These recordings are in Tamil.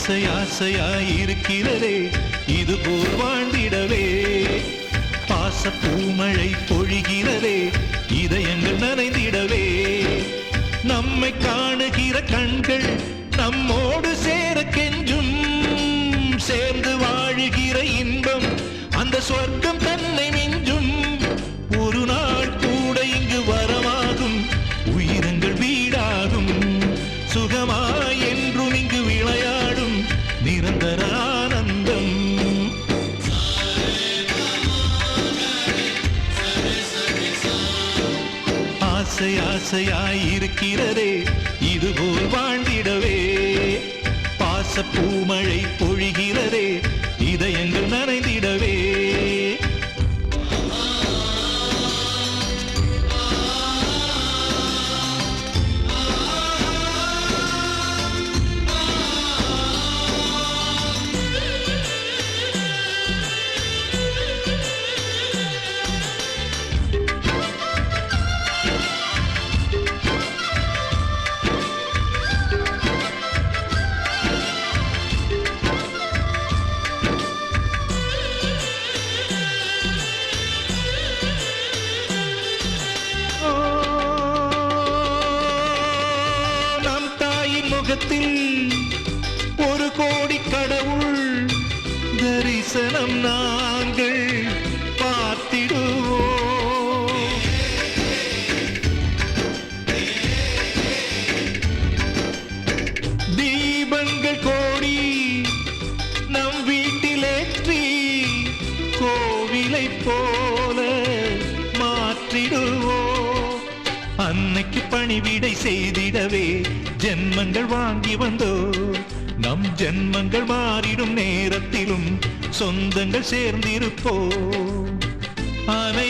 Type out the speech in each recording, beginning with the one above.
ஆசை ஆசையாயிருக்கிறதே இது போல் வாழ்ந்திடவே. பாச பூமழை பொழிகிறதே இதயங்கள் நனைந்திடவே நம்மை காணுகிற கண்கள் நம்மோடு சேர கெஞ்சும். சேர்ந்து வாழுகிற இன்பம் அந்த சொர்க்கம் தன் ஆசை ஆசையாயிருக்கிறதே இதுபோல் வாழ்ந்திடவே. பாச பூமழை பொழிகிறதே தாயின் ஒரு கோடி கடவுள் தரிசனம் நாங்கள் பார்த்திடுவோம். தீபங்கள் கோடி நம் வீட்டிலேற்றி கோவிலை போல மாற்றிடுவோம். அன்னைக்கு பணிவிடை செய்திடவே ஜென்மங்கள் வாங்கி வந்தோ. நம் ஜென்மங்கள் மாறிடும் நேரத்திலும் சொந்தங்கள் சேர்ந்திருப்போ. அவை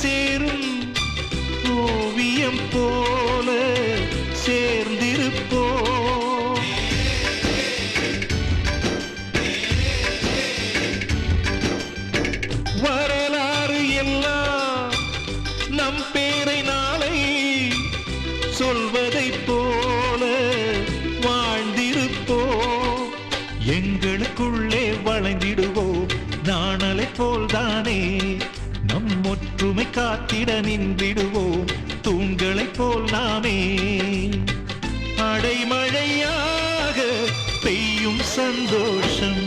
சேரும். ஓவியம் போ நம்மை காத்திட நின்றிடுவோம். தூண்களைப் போல் நாமே. அடைமழையாக பெய்யும் சந்தோஷம்.